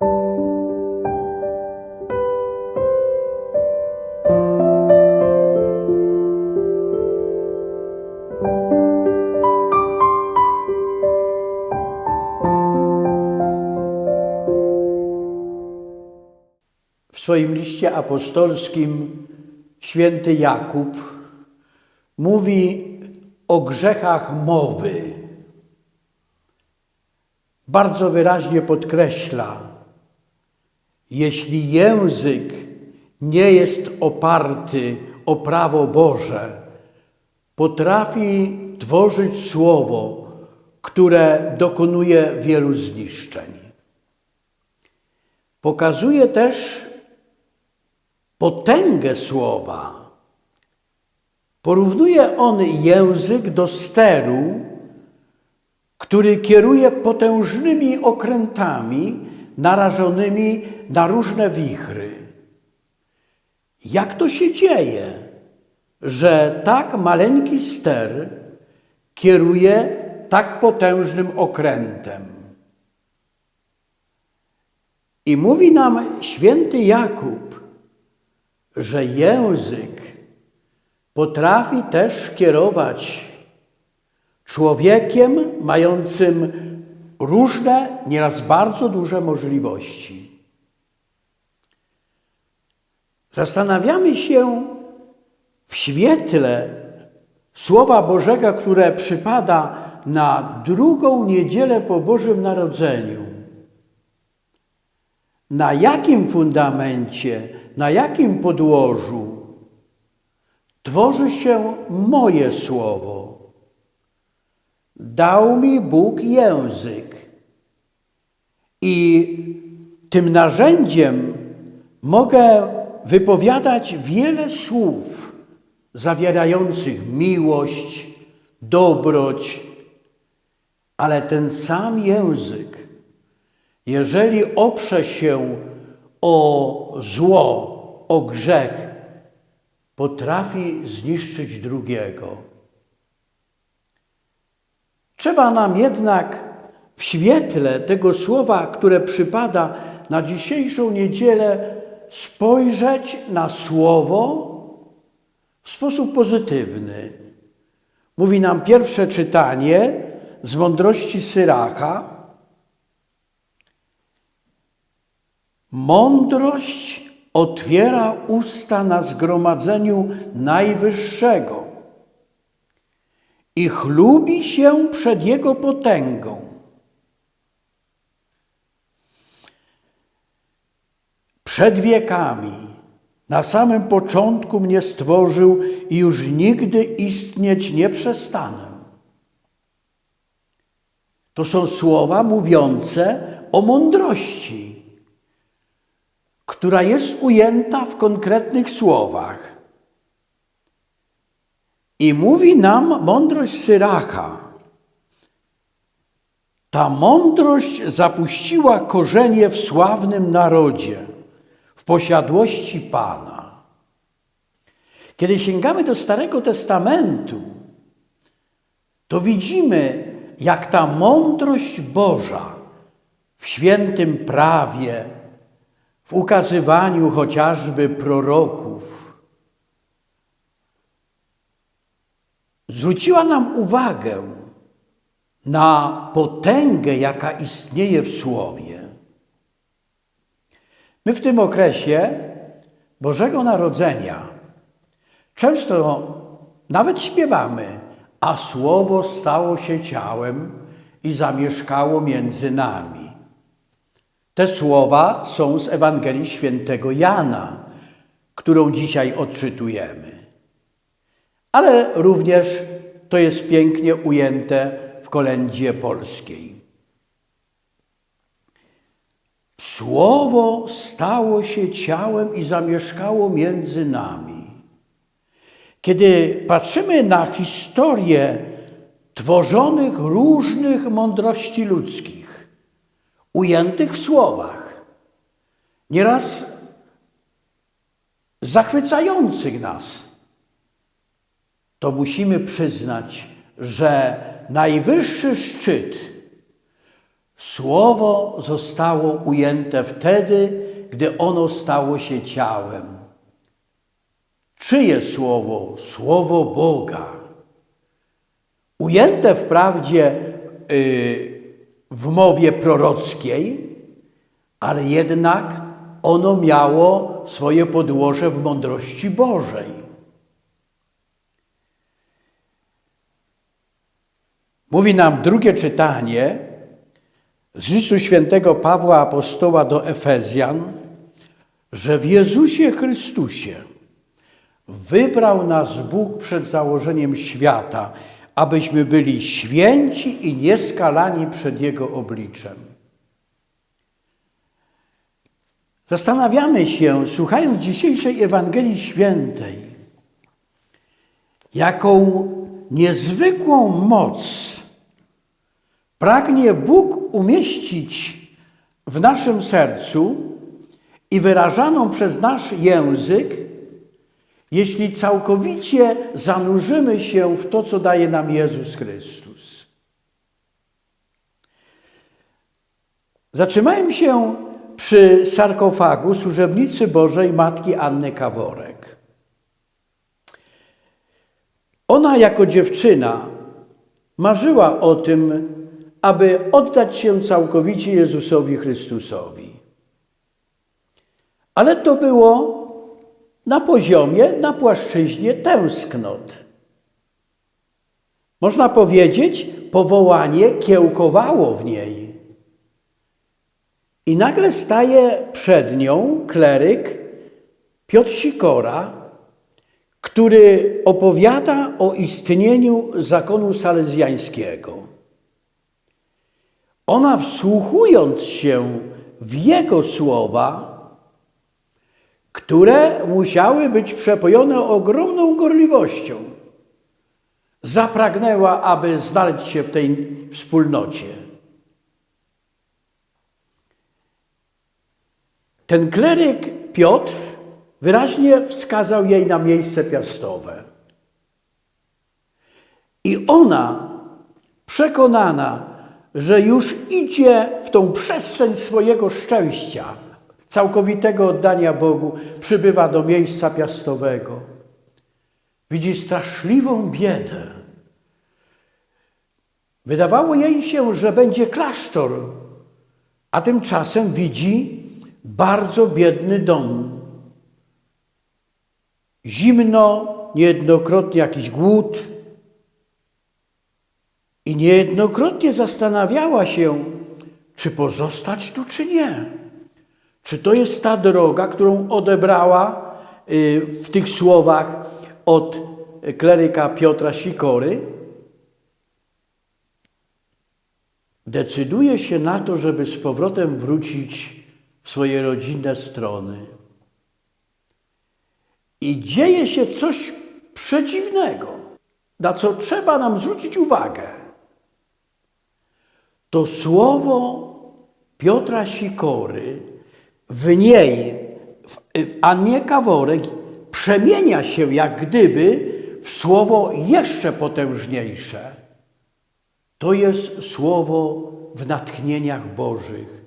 W swoim liście apostolskim święty Jakub mówi o grzechach mowy. Bardzo wyraźnie podkreśla, jeśli język nie jest oparty o prawo Boże, potrafi tworzyć słowo, które dokonuje wielu zniszczeń. Pokazuje też potęgę słowa. Porównuje on język do steru, który kieruje potężnymi okrętami narażonymi na różne wichry. Jak to się dzieje, że tak maleńki ster kieruje tak potężnym okrętem? I mówi nam święty Jakub, że język potrafi też kierować człowiekiem mającym różne, nieraz bardzo duże możliwości. Zastanawiamy się w świetle Słowa Bożego, które przypada na drugą niedzielę po Bożym Narodzeniu. Na jakim fundamencie, na jakim podłożu tworzy się moje słowo? Dał mi Bóg język i tym narzędziem mogę wypowiadać wiele słów zawierających miłość, dobroć, ale ten sam język, jeżeli oprze się o zło, o grzech, potrafi zniszczyć drugiego. Trzeba nam jednak w świetle tego słowa, które przypada na dzisiejszą niedzielę, spojrzeć na słowo w sposób pozytywny. Mówi nam pierwsze czytanie z mądrości Syracha. Mądrość otwiera usta na zgromadzeniu Najwyższego i chlubi się przed Jego potęgą. Przed wiekami, na samym początku mnie stworzył i już nigdy istnieć nie przestanę. To są słowa mówiące o mądrości, która jest ujęta w konkretnych słowach. I mówi nam mądrość Syracha. Ta mądrość zapuściła korzenie w sławnym narodzie, w posiadłości Pana. Kiedy sięgamy do Starego Testamentu, to widzimy, jak ta mądrość Boża w świętym prawie, w ukazywaniu chociażby proroków, zwróciła nam uwagę na potęgę, jaka istnieje w Słowie. My w tym okresie Bożego Narodzenia często nawet śpiewamy, a Słowo stało się ciałem i zamieszkało między nami. Te słowa są z Ewangelii Świętego Jana, którą dzisiaj odczytujemy. Ale również to jest pięknie ujęte w kolędzie polskiej. Słowo stało się ciałem i zamieszkało między nami. Kiedy patrzymy na historię tworzonych różnych mądrości ludzkich, ujętych w słowach, nieraz zachwycających nas, to musimy przyznać, że najwyższy szczyt Słowo zostało ujęte wtedy, gdy ono stało się ciałem. Czyje słowo? Słowo Boga. Ujęte wprawdzie y, w mowie prorockiej, ale jednak ono miało swoje podłoże w mądrości Bożej. Mówi nam drugie czytanie z listu świętego Pawła Apostoła do Efezjan, że w Jezusie Chrystusie wybrał nas Bóg przed założeniem świata, abyśmy byli święci i nieskalani przed Jego obliczem. Zastanawiamy się, słuchając dzisiejszej Ewangelii Świętej, jaką niezwykłą moc pragnie Bóg umieścić w naszym sercu i wyrażaną przez nasz język, jeśli całkowicie zanurzymy się w to, co daje nam Jezus Chrystus. Zatrzymałem się przy sarkofagu służebnicy Bożej Matki Anny Kaworek. Ona jako dziewczyna marzyła o tym, aby oddać się całkowicie Jezusowi Chrystusowi. Ale to było na poziomie, na płaszczyźnie tęsknot. Można powiedzieć, powołanie kiełkowało w niej. I nagle staje przed nią kleryk Piotr Sikora, który opowiada o istnieniu zakonu salezjańskiego. Ona wsłuchując się w jego słowa, które musiały być przepojone ogromną gorliwością, zapragnęła, aby znaleźć się w tej wspólnocie. Ten kleryk Piotr wyraźnie wskazał jej na miejsce piastowe. I ona, przekonana, że już idzie w tą przestrzeń swojego szczęścia, całkowitego oddania Bogu, przybywa do miejsca piastowego. Widzi straszliwą biedę. Wydawało jej się, że będzie klasztor, a tymczasem widzi bardzo biedny dom. Zimno, niejednokrotnie jakiś głód, i niejednokrotnie zastanawiała się, czy pozostać tu, czy nie. Czy to jest ta droga, którą odebrała y, w tych słowach od kleryka Piotra Sikory? Decyduje się na to, żeby z powrotem wrócić w swoje rodzinne strony. I dzieje się coś przedziwnego, na co trzeba nam zwrócić uwagę to słowo Piotra Sikory w niej, w, w Annie Kaworek, przemienia się jak gdyby w słowo jeszcze potężniejsze. To jest słowo w natchnieniach Bożych.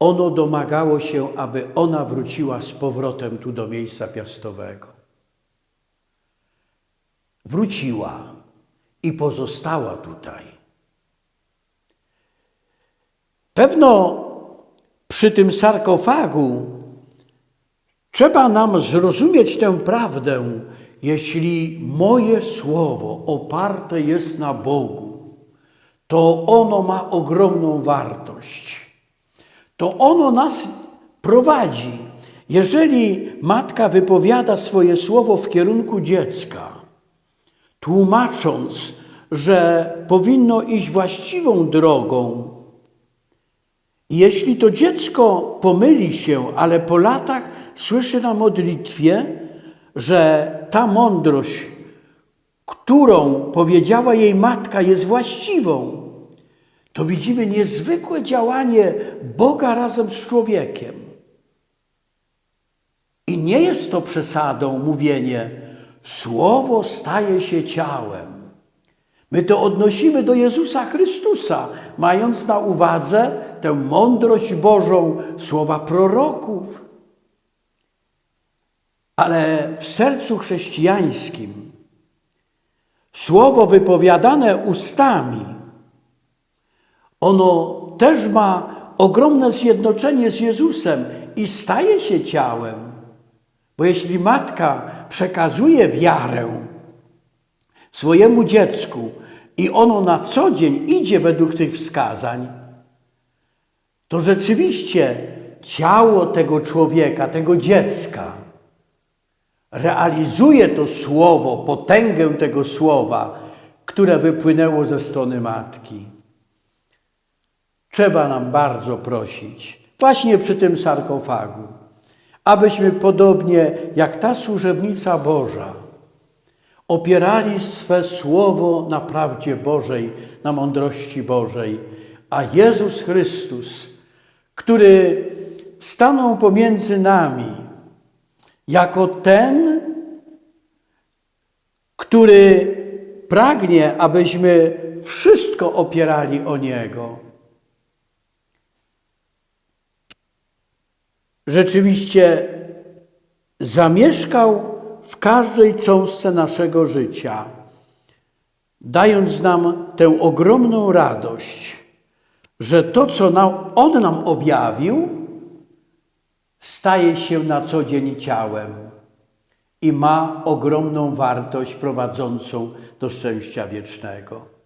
Ono domagało się, aby ona wróciła z powrotem tu do miejsca piastowego. Wróciła i pozostała tutaj. Pewno przy tym sarkofagu trzeba nam zrozumieć tę prawdę, jeśli moje słowo oparte jest na Bogu, to ono ma ogromną wartość. To ono nas prowadzi. Jeżeli matka wypowiada swoje słowo w kierunku dziecka, tłumacząc, że powinno iść właściwą drogą, jeśli to dziecko pomyli się, ale po latach słyszy na modlitwie, że ta mądrość, którą powiedziała jej matka, jest właściwą, to widzimy niezwykłe działanie Boga razem z człowiekiem. I nie jest to przesadą mówienie, słowo staje się ciałem. My to odnosimy do Jezusa Chrystusa, mając na uwadze tę mądrość Bożą, słowa proroków. Ale w sercu chrześcijańskim słowo wypowiadane ustami, ono też ma ogromne zjednoczenie z Jezusem i staje się ciałem. Bo jeśli matka przekazuje wiarę swojemu dziecku i ono na co dzień idzie według tych wskazań, to rzeczywiście ciało tego człowieka, tego dziecka, realizuje to słowo, potęgę tego słowa, które wypłynęło ze strony matki. Trzeba nam bardzo prosić, właśnie przy tym sarkofagu, abyśmy podobnie jak ta służebnica Boża opierali swe słowo na prawdzie Bożej, na mądrości Bożej, a Jezus Chrystus, który stanął pomiędzy nami jako ten, który pragnie, abyśmy wszystko opierali o Niego. Rzeczywiście zamieszkał w każdej cząstce naszego życia, dając nam tę ogromną radość, że to, co nam, On nam objawił, staje się na co dzień ciałem i ma ogromną wartość prowadzącą do szczęścia wiecznego.